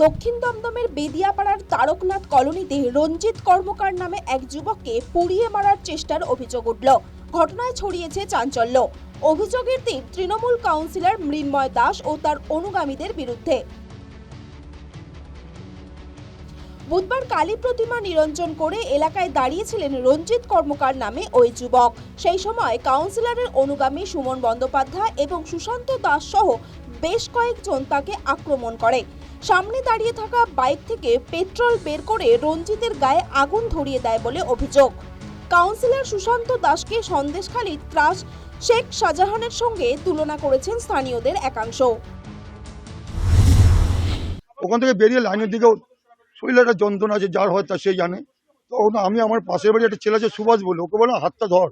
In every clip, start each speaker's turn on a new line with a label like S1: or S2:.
S1: দক্ষিণ দমদমের বেদিয়াপাড়ার তারকনাথ কলোনিতে রঞ্জিত কর্মকার নামে এক যুবককে পুড়িয়ে মারার চেষ্টার অভিযোগ উঠল। ঘটনায় ছড়িয়েছে চাঞ্চল্য। অভিযোগের তীর তৃণমূল কাউন্সিলর মৃন্ময় দাস ও তার অনুগামীদের বিরুদ্ধে। বুধবার কালী প্রতিমা নিরঞ্জন করে এলাকায় দাঁড়িয়েছিলেন রঞ্জিত কর্মকার নামে ওই যুবক। সেই সময় কাউন্সিলরের অনুগামী সুমন বন্দ্যোপাধ্যায় এবং সুশান্ত দাস সহ বেশ কয়েকজন তাকে আক্রমণ করে। সামনে দাঁড়িয়ে থাকা বাইক থেকে পেট্রোল বের করে রঞ্জিতের গায়ে আগুন ধরিয়ে দেয় বলে অভিযোগ। কাউন্সিলর সুশান্ত দাসকে সন্দেশখালী ত্রাস শেখ শাহজাহানের সঙ্গে তুলনা করেছেন স্থানীয়দের একাংশ।
S2: ওখান থেকে বেরিয়ে লাইনের দিকে শরীরে একটা যন্ত্রণা আছে, যার হয় তা সেই জানে। তখন আমি আমার পাশের বাড়ি একটা ছেলে আছে, সুভাষ বলে, ওকে বললাম, হাতটা ধর।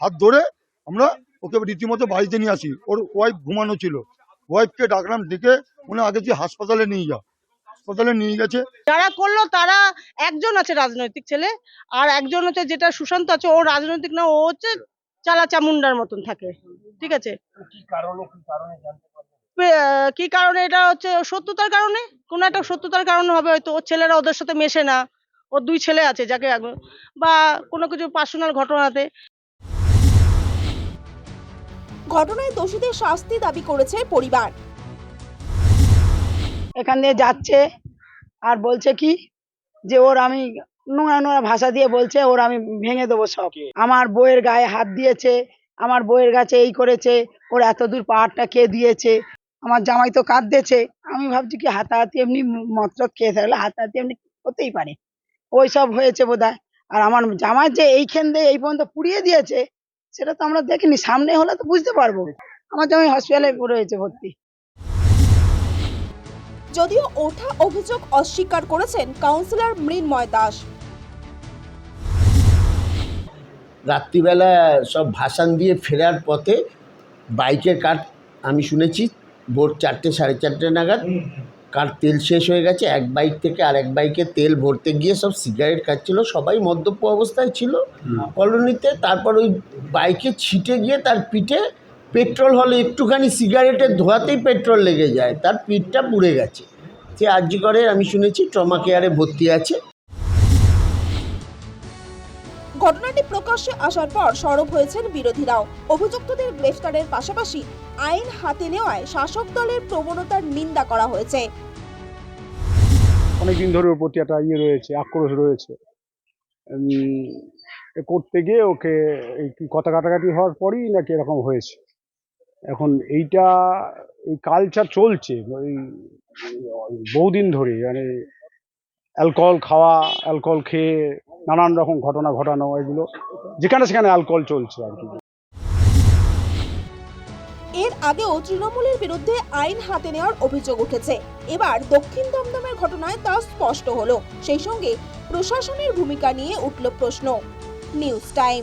S2: হাত ধরে আমরা ওকে রীতিমতো বাড়িতে নিয়ে আসি। ওর ওয়াইফ ঘুমানো ছিল। ওয়াইফকে ডাকলাম, ডেকে মনে আগে যে হাসপাতালে নিয়ে যা। হাসপাতালে নিয়ে গেছে।
S3: যারা করল তারা একজন আছে রাজনৈতিক ছেলে আর একজন হচ্ছে যেটা সুশান্ত আছে ও রাজনৈতিক না ও হচ্ছে চালা চামুন্ডার মতন থাকে। ঠিক আছে? পে- আহ, কি কারণে? এটা হচ্ছে সত্যতার কারণে? কোনো একটা সত্যতার কারণে হবে হয়তো। ওর ছেলেরা ওদের সাথে মেশে না। ওর দুই ছেলে আছে যাকে বা কোনো কিছু পার্সোনাল ঘটনাতে।
S1: ঘটনায় দোষীদের শাস্তি দাবি করেছে পরিবার।
S4: এখান দিয়ে যাচ্ছে আর বলছে কি যে ওর আমি নোংরা নোংরা ভাষা দিয়ে বলছে ওর আমি ভেঙে দেবো সব। আমার বইয়ের গায়ে হাত দিয়েছে আমার বইয়ের কাছে এই করেছে ওর এত দূর পাহাড়টা কে দিয়েছে আমার জামাই তো কাঁদতেছে। আমি ভাবছি কি হাতাহাতি এমনি মতরত খেয়ে থাকলে হাতাহাতি এমনি হতেই পারে। ওই সব হয়েছে বোধহয়। আর আমার জামাই যে এইখান দিয়ে এই পর্যন্ত পুড়িয়ে দিয়েছে সেটা তো আমরা দেখিনি। সামনে হলে তো বুঝতে পারব। আমার জামাই হসপিটালে রয়েছে ভর্তি।
S1: যদিও ওঠা অভিযোগ অস্বীকার করেছেন কাউন্সিলর মৃন্ময় দাস।
S5: রাত্রিবেলা সব ভাসান দিয়ে ফেরার পথে বাইকের কাঠ আমি শুনেছি ভোর চারটে সাড়ে চারটে নাগাদ। কার তেল শেষ হয়ে গেছে এক বাইক থেকে আরেক বাইকে তেল ভরতে গিয়ে সব সিগারেট খাচ্ছিল সবাই মদ্যপ অবস্থায় ছিল কলোনিতে। তারপর ওই বাইকে ছিটে গিয়ে তার পিঠে পেট্রোল হলে একটুখানি সিগারেটের ধোয়াতেই পেট্রোল লেগে যায় তার পিঠটা পুড়ে গেছে। সে আর্জি করে আমি শুনেছি ট্রমা কেয়ারে ভর্তি আছে।
S1: ঘটনাটি প্রকাশ্যে আসার পর সরব হয়েছেন বিরোধীরাও। অভিযুক্তদের গ্রেফতারের পাশাপাশি আইন হাতে নেওয়ায় শাসক দলের প্রবণতার নিন্দা করা হয়েছে।
S6: অনেকদিন ধরে ওর প্রতি একটা ইয়ে রয়েছে আক্রোশ রয়েছে। করতে গিয়ে ওকে এই কথা কাটাকাটি হওয়ার পরই নাকি এরকম হয়েছে। এখন এইটা, এই কালচার চলছে, এই বহুদিন ধরে মানে অ্যালকোহল খাওয়া অ্যালকোহল খেয়ে নানান রকম ঘটনা ঘটানো, এগুলো, যেখানে সেখানে অ্যালকোহল চলছে আর কি।
S1: এর আগেও তৃণমূলের বিরুদ্ধে আইন হাতে নেওয়ার অভিযোগ উঠেছে। এবার দক্ষিণ দমদমের ঘটনায় তা স্পষ্ট হলো। সেই সঙ্গে প্রশাসনের ভূমিকা নিয়ে উঠল প্রশ্ন। News time.